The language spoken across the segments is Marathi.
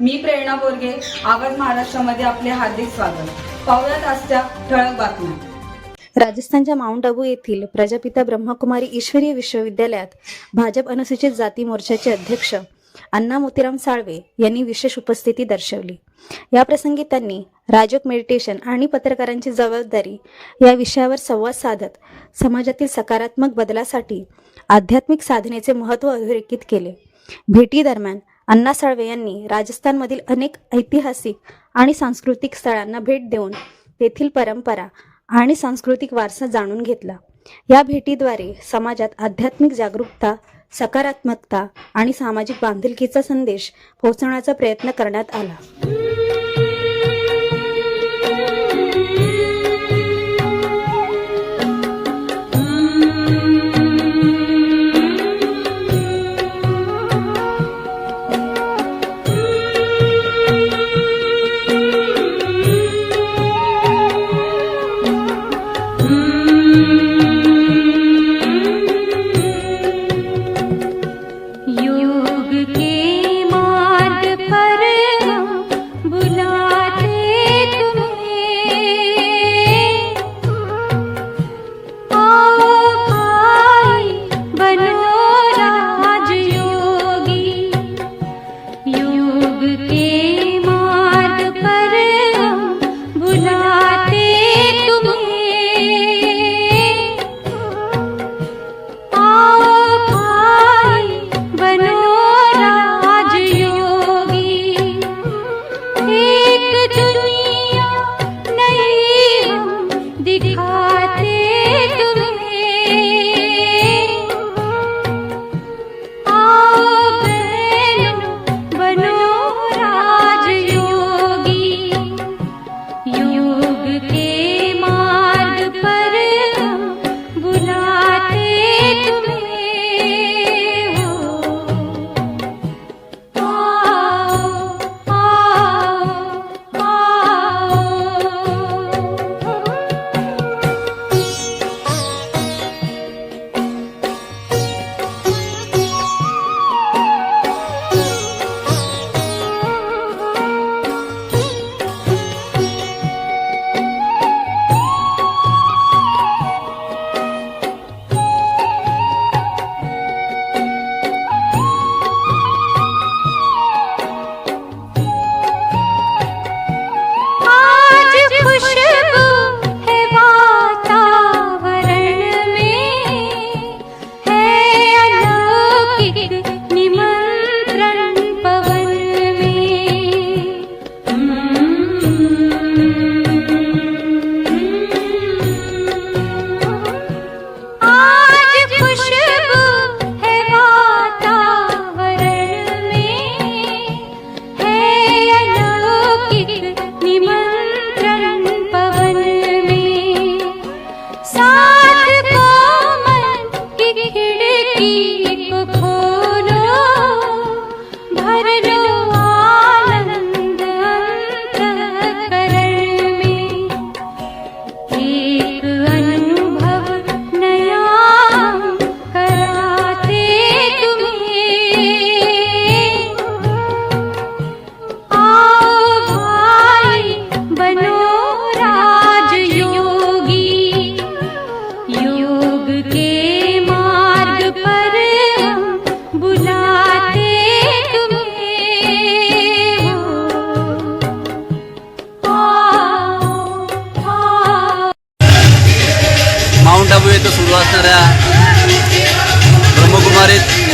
मी प्रेरणा बोरगे आवाज महाराष्ट्रामध्ये आपले हार्दिक स्वागत. पाहुयात आजच्या ठळक बातम्या. राजस्थानच्या माउंट आबू येथील प्रजापिता ब्रह्मकुमारी ईश्वरीय विश्वविद्यालयात भाजप अनुसूचित जाती मोर्चाचे अध्यक्ष अण्णा मोतीराम साळवे यांनी विशेष उपस्थिती दर्शवली. या प्रसंगी त्यांनी राजक मेडिटेशन आणि पत्रकारांची जबाबदारी या विषयावर संवाद साधत समाजातील सकारात्मक बदलासाठी आध्यात्मिक साधनेचे महत्त्व अधोरेखित केले. भेटीदरम्यान अण्णा साळवे यांनी राजस्थानमधील अनेक ऐतिहासिक आणि सांस्कृतिक स्थळांना भेट देऊन तेथील परंपरा आणि सांस्कृतिक वारसा जाणून घेतला. या भेटीद्वारे समाजात आध्यात्मिक जागरूकता सकारात्मकता आणि सामाजिक बांधिलकीचा संदेश पोहोचवण्याचा प्रयत्न करण्यात आला. Mm-hmm.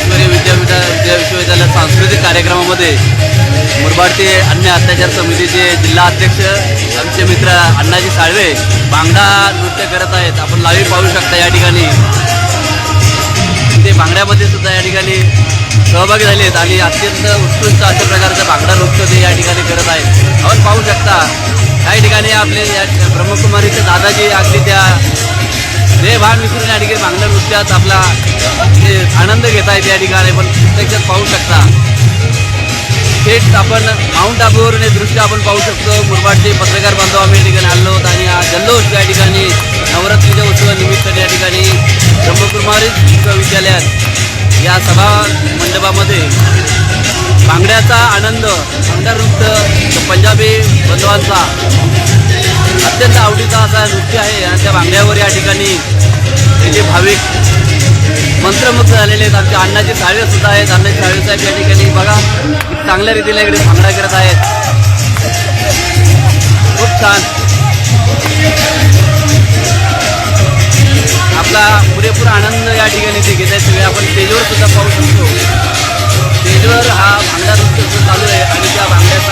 ब्रह्मकुमारी विद्यापीठा विद्या विश्वविद्यालय सांस्कृतिक कार्यक्रमामध्ये मुरबाडचे अन्य अत्याचार समितीचे जिल्हा अध्यक्ष आमचे मित्र अण्णाजी साळवे बांगडा नृत्य करत आहेत. आपण लाईव्ह पाहू शकता या ठिकाणी. ते बांगड्यामध्ये सुद्धा या ठिकाणी सहभागी झाले आहेत आणि अत्यंत उत्कृष्ट अशा प्रकारचं भांगडा नृत्य ते या ठिकाणी करत आहेत. आपण पाहू शकता काही ठिकाणी आपले या ब्रह्मकुमारीचे दादाजी अगदी त्या जे भान विसरून या ठिकाणी भांगडा नृत्यात आपला आनंद घेता येते या ठिकाणी पण प्रत्यक्षात पाहू शकता. थेट आपण माउंट आबूवरून हे दृश्य आपण पाहू शकतो. मुरबाडचे पत्रकार बांधव आम्ही या ठिकाणी आलो होतो आणि हा जल्लोष या ठिकाणी नवरात्रीच्या उत्सवानिमित्त या ठिकाणी ब्रह्मकुमारी विश्वविद्यालयात या सभा मंडपामध्ये भांगड्याचा आनंद भांगडा नृत्य पंजाबी बंधवांचा असा नृत्य आहे आणि त्या भांगड्यावर या ठिकाणी त्याचे भाविक मंत्रमुग्ध झालेले आहेत. आमच्या अण्णाचे साळे सुद्धा आहेत. अण्णाचे साळे साहेब या ठिकाणी बघा चांगल्या रीतीने इकडे भांगडा करत आहेत. खूप छान. आपला पुरेपूर आनंद या ठिकाणी ते घेत आहेत सगळे. आपण स्टेजवर सुद्धा पाहू शकतो. स्टेजवर हा भांगडा नृत्य चालू आहे आणि त्या भांगड्याचा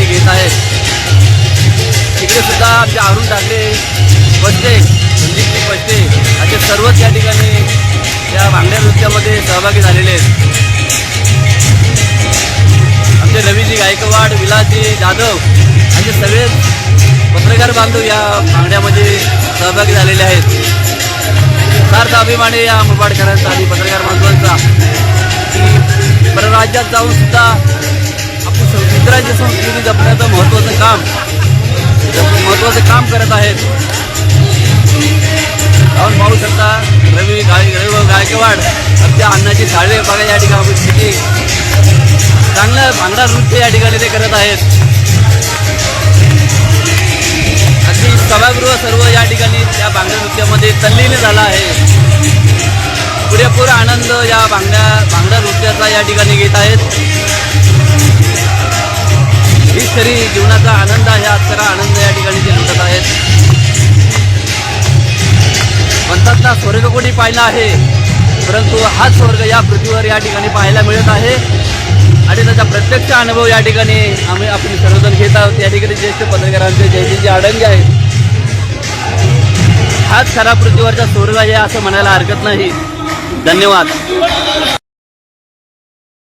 ठिकाणी घेत आहेत तिकडे सुद्धा आमचे अरुण ठाकरे बसते संदीपजी बसते असे सर्वच या ठिकाणी या भांगड्या नृत्यामध्ये सहभागी झालेले आहेत. आमचे रवीजी गायकवाड विलासजी जाधव असे सगळे पत्रकार बांधव या भांगड्यामध्ये सहभागी झालेले आहेत. सार्थ अभिमान आहे या मुरबाडकरांचा आणि पत्रकार बांधवांचा. की परराज्यात जाऊन सुद्धा आपण मित्रांची संस्कृती जपण्याचं महत्त्वाचं काम महत्त्वाचं काम करत आहेत. आपण पाहू शकता रवी गाय रवी गायकवाड आमच्या अन्नाची साळवे बघा या ठिकाणी आपण किती चांगलं भांगडा नृत्य या ठिकाणी ते करत आहेत. अगदी सभागृह सर्व या ठिकाणी त्या भांगड्या नृत्यामध्ये तल्लीन झाला आहे. पुरेपूर आनंद या भांगड्या भांगडा नृत्याचा या ठिकाणी घेत आहेत. हीच जीवनाचा आनंद आहे. हा खरा आनंद या ठिकाणी ते लुटत आहेत. म्हणतात ना स्वर्ग कोणी पाहिला आहे परंतु हा स्वर्ग या पृथ्वीवर या ठिकाणी पाहायला मिळत आहे. आणि त्याचा प्रत्यक्ष अनुभव या ठिकाणी आम्ही आपण सर्वजण घेत आहोत. या ठिकाणी ज्येष्ठ पत्रकारांचे जयजीजी आडंगे आहेत. हाच खरा पृथ्वीवरचा स्वर्ग आहे असं म्हणायला हरकत नाही. धन्यवाद.